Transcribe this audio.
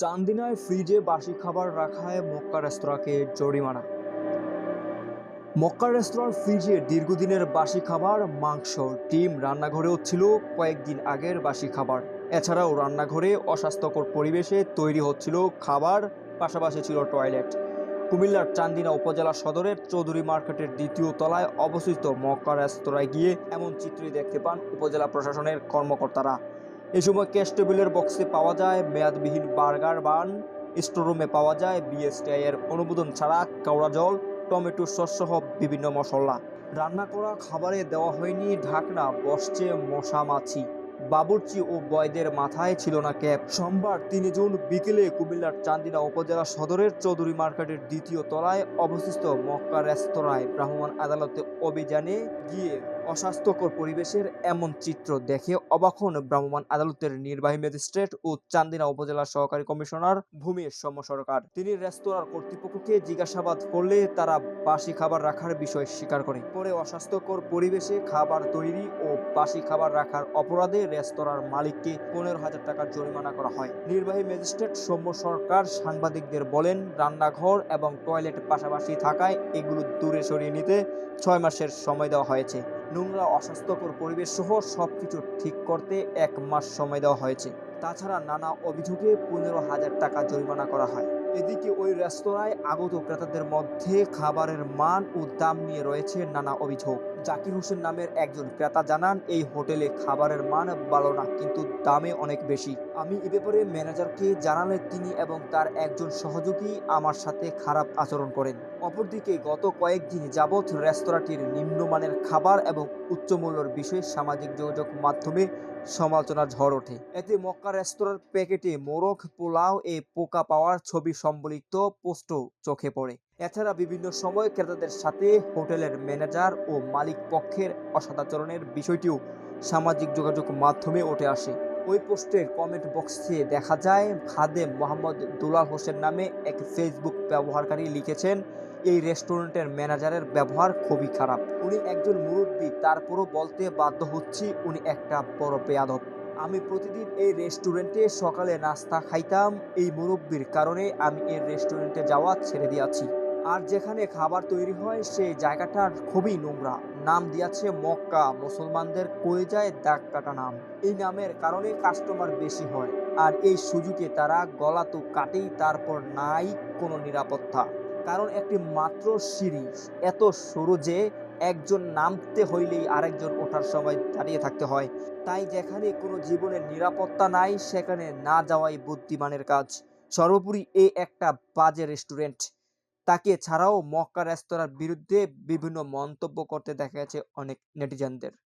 চান্দিনায় ফ্রিজে বাসি খাবার রাখায় মক্কা রেস্তোরাঁকে জরিমানা। মক্কা রেস্তোরাঁর ফ্রিজে দীর্ঘদিনের বাসি খাবার, মাংস, ডিম রান্নাঘরেও ছিল কয়েকদিন আগের বাসি খাবার। এছাড়াও রান্নাঘরে অস্বাস্থ্যকর পরিবেশে তৈরি হচ্ছিল খাবার, পাশাপাশি ছিল টয়লেট। কুমিল্লার চান্দিনা উপজেলা সদরের চৌধুরী মার্কেটের দ্বিতীয় তলায় অবস্থিত মক্কা রেস্তোরাঁয় গিয়ে এমন চিত্রই দেখতে পান উপজেলা প্রশাসনের কর্মকর্তারা। এই সময় ক্যাশ টেবিলের বক্সে পাওয়া যায় মেয়াদবিহীন বার্গার বান স্টোররুমে পাওয়া যায় বিএসটিআই এর অনুমোদন ছাড়া কেওড়া জল, টমেটো সহ বিভিন্ন মশলা। রান্না করা খাবারে দেওয়া হয়নি ঢাকনা, বসছে মশা মাছি। বাবুর্চি ও বয়দের মাথায় ছিল না ক্যাপ। সোমবার তিন জুন বিকেলে কুমিল্লার চান্দিনা উপজেলা সদরের চৌধুরী মার্কেটের দ্বিতীয় তলায় অবস্থিত মক্কা রেস্তোরাঁয় ভ্রাম্যমাণ আদালতে অভিযানে গিয়ে অস্বাস্থ্যকর পরিবেশের এমন চিত্র দেখে অবাক হন ভ্রাম্যমাণ আদালতের নির্বাহী ম্যাজিস্ট্রেট ও চান্দিনা উপজেলার সহকারী কমিশনার ভূমির সৌম্য সরকার। তিনি রেস্তোরাঁর কর্তৃপক্ষকে জিজ্ঞাসাবাদ করলে তারা বাসি খাবার রাখার বিষয় স্বীকার করে। পরে অস্বাস্থ্যকর পরিবেশে খাবার তৈরি ও বাসি খাবার রাখার অপরাধে রেস্তোরাঁর মালিককে পনেরো হাজার টাকার জরিমানা করা হয়। নির্বাহী ম্যাজিস্ট্রেট সৌম্য সরকার সাংবাদিকদের বলেন, রান্নাঘর এবং টয়লেট পাশাপাশি থাকায় এগুলো দূরে সরিয়ে নিতে ছয় মাসের সময় দেওয়া হয়েছে। নোংরা, অস্বাস্থ্যকর পরিবেশ সহ সব কিছু ঠিক করতে এক মাস সময় দেওয়া হয়েছে। তাছাড়া নানা অভিযোগে পনেরো হাজার টাকা জরিমানা করা হয়। এদিকে ওই রেস্তোরাঁয় আগত ক্রেতাদের মধ্যে খাবারের মান ও দাম নিয়ে রয়েছে নানা অভিযোগ। জাকির হোসেন নামের একজন ক্রেতা জানান, এই হোটেলে খাবারের মান ভালো না, কিন্তু দামে অনেক বেশি। আমি এ ব্যাপারে ম্যানেজারকে জানালে তিনি এবং তার একজন সহযোগী আমার সাথে খারাপ আচরণ করেন। অপরদিকে গত কয়েকদিন যাবৎ রেস্তোরাঁটির নিম্নমানের খাবার এবং উচ্চমূল্যের বিষয়ে সামাজিক যোগাযোগ মাধ্যমে সমালোচনার ঝড় ওঠে। এতে মক্কা রেস্তোরাঁর প্যাকেটে মোরগ, পোলাও, এ পোকা পাওয়ার ছবি সম্বলিত পোস্টও চোখে পড়ে। এছাড়া বিভিন্ন সময় ক্রেতাদের সাথে হোটেলের ম্যানেজার ও মালিক পক্ষের অসদাচরণের বিষয়টিও সামাজিক যোগাযোগ মাধ্যমে উঠে আসে। ওই পোস্টের কমেন্ট বক্সে দেখা যায়, খাদেম মোহাম্মদ দুলাল হোসেন নামে এক ফেসবুক ব্যবহারকারী লিখেছেন, এই রেস্টুরেন্টের ম্যানেজারের ব্যবহার খুবই খারাপ। উনি একজন মুরব্বী, তারপরও বলতে বাধ্য হচ্ছি উনি একটা বড় বেয়াদব। আমি প্রতিদিন এই রেস্টুরেন্টে সকালে নাস্তা খাইতাম। এই মুরব্বীর কারণে আমি এই রেস্টুরেন্টে যাওয়া ছেড়ে দিয়েছি। আর যেখানে খাবার তৈরি হয়, সেই জায়গাটার খুবই নোংরা। নাম দিয়েছে মক্কা। মুসলমানদের কয়ে যায় দাগ কাটা নাম। এই নামের কারণে কাস্টমার বেশি হয়। আর এই সুযোগে তারা গলা তো কাটেই, তারপর নাই কোনো নিরাপত্তা। কারণ একটি মাত্র সিঁড়ি এত সরু যে, একজন নামতে হইলেই আরেকজন ওঠার সময় দাঁড়িয়ে থাকতে হয়। তাই যেখানে কোনো জীবনের নিরাপত্তা নাই, সেখানে না যাওয়াই বুদ্ধিমানের কাজ। সর্বোপরি এ একটা বাজে রেস্টুরেন্ট। তাকে ছাড়াও মক্কা রেস্তোরাঁর বিরুদ্ধে বিভিন্ন মন্তব্য করতে দেখা গেছে অনেক নেটিজেনদের।